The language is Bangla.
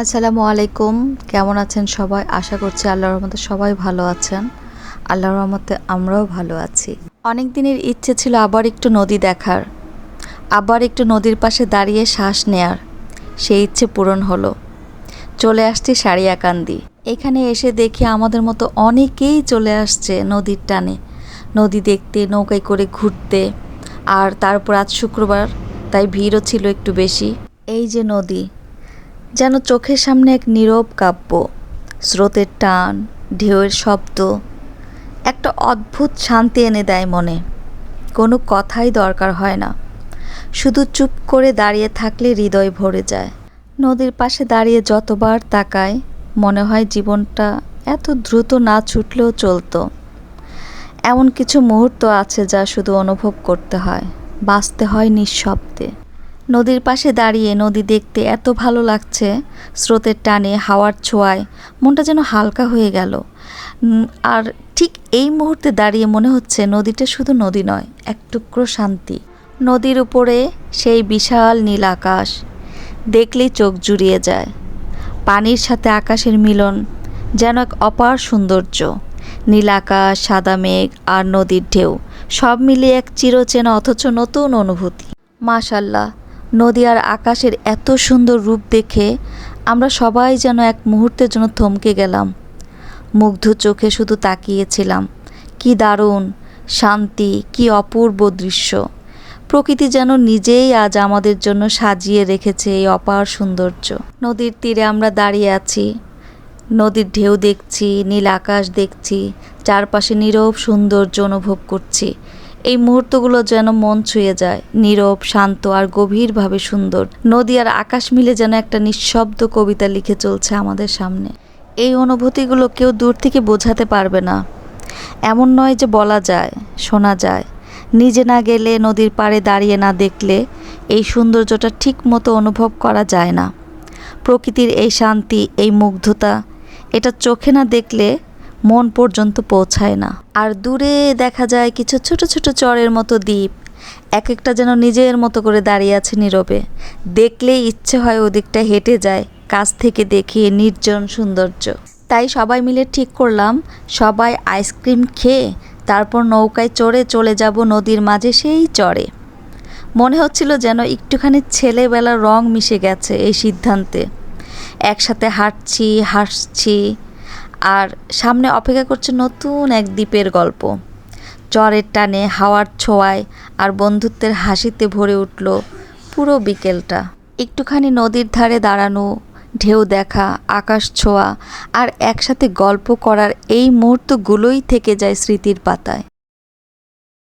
আসসালামু আলাইকুম। কেমন আছেন সবাই? আশা করছি আল্লাহর রহমতে সবাই ভালো আছেন। আল্লাহর রহমতে আমরাও ভালো আছি। অনেক দিনের ইচ্ছে ছিল আবার একটু নদী দেখার। আবার একটু নদীর পাশে দাঁড়িয়ে শ্বাস নেয়ার। সেই ইচ্ছে পূরণ হলো। চলে আসছি সারিয়াকান্দি। এখানে এসে দেখি আমাদের মতো অনেকেই চলে আসছে নদীর টানে। নদী দেখতে, নৌকায় করে ঘুরতে। আর তারপর আজ শুক্রবার, তাই ভিড়ও ছিল একটু বেশি। এই যে নদী যেন চোখের সামনে এক নীরব কাব্য, স্রোতের টান, ঢেউয়ের শব্দ, একটা অদ্ভুত শান্তি এনে দেয় মনে। কোনো কথাই দরকার হয় না। শুধু চুপ করে দাঁড়িয়ে থাকলে হৃদয় ভরে যায়। নদীর পাশে দাঁড়িয়ে যতবার তাকায়, মনে হয় জীবনটা এত দ্রুত না ছুটলেও চলতো। এমন কিছু মুহূর্ত আছে যা শুধু অনুভব করতে হয়, বাঁচতে হয় নিঃশব্দে। নদীর পাশে দাঁড়িয়ে নদী দেখতে এত ভালো লাগছে। স্রোতের টানে হাওয়ার ছোঁয়ায় মনটা যেন হালকা হয়ে গেল। আর ঠিক এই মুহূর্তে দাঁড়িয়ে মনে হচ্ছে নদীটা শুধু নদী নয়, এক টুকরো শান্তি। নদীর উপরে সেই বিশাল নীল আকাশ দেখলেই চোখ জুড়িয়ে যায়। পানির সাথে আকাশের মিলন যেন এক অপার সৌন্দর্য। নীল আকাশ, সাদা মেঘ আর নদীর ঢেউ সব মিলিয়ে এক চিরচেনা অথচ নতুন অনুভূতি। মাশাল্লাহ নদী আর আকাশের এত সুন্দর রূপ দেখে আমরা সবাই যেন এক মুহূর্তের জন্য থমকে গেলাম। মুগ্ধ চোখে শুধু তাকিয়েছিলাম। কি দারুণ, শান্তি, কি অপূর্ব দৃশ্য। প্রকৃতি যেন নিজেই আজ আমাদের জন্য সাজিয়ে রেখেছে এই অপার সৌন্দর্য। নদীর তীরে আমরা দাঁড়িয়ে আছি। নদীর ঢেউ দেখছি, নীল আকাশ দেখছি, চারপাশে নীরব সৌন্দর্য অনুভব করছি। এই মুহূর্তগুলো যেন মন ছুঁয়ে যায়, নীরব, শান্ত আর গভীরভাবে সুন্দর। নদী আর আকাশ মিলে যেন একটা নিঃশব্দ কবিতা লিখে চলছে আমাদের সামনে। এই অনুভূতিগুলো কেউ দূর থেকে বোঝাতে পারবে না। এমন নয় যে বলা যায়, শোনা যায়। নিজে না গেলে নদীর পাড়ে দাঁড়িয়ে না দেখলে এই সৌন্দর্যটা ঠিক মতো অনুভব করা যায় না। প্রকৃতির এই শান্তি, এই মুগ্ধতা, এটা চোখে না দেখলে মন পর্যন্ত পৌঁছায় না। আর দূরে দেখা যায় কিছু ছোট ছোট চরের মতো দ্বীপ। এক একটা যেন নিজের মতো করে দাঁড়িয়ে আছে নীরবে। দেখলেই ইচ্ছে হয় ওদিকটা হেঁটে যায়, কাছ থেকে দেখিয়ে নির্জন সৌন্দর্য। তাই সবাই মিলে ঠিক করলাম, সবাই আইসক্রিম খেয়ে তারপর নৌকায় চড়ে চলে যাব নদীর মাঝে সেই চরে। মনে হচ্ছিল যেন একটুখানি ছেলেবেলার রং মিশে গেছে এই সিদ্ধান্তে। একসাথে হাঁটছি, হাসছি আর সামনে অপেক্ষা করছে নতুন এক দ্বীপের গল্প। চরের টানে হাওয়ার ছোঁয়ায় আর বন্ধুত্বের হাসিতে ভরে উঠল পুরো বিকেলটা। একটুখানি নদীর ধারে দাঁড়ানো, ঢেউ দেখা, আকাশ ছোঁয়া আর একসাথে গল্প করার এই মুহূর্তগুলোই থেকে যায় স্মৃতির পাতায়।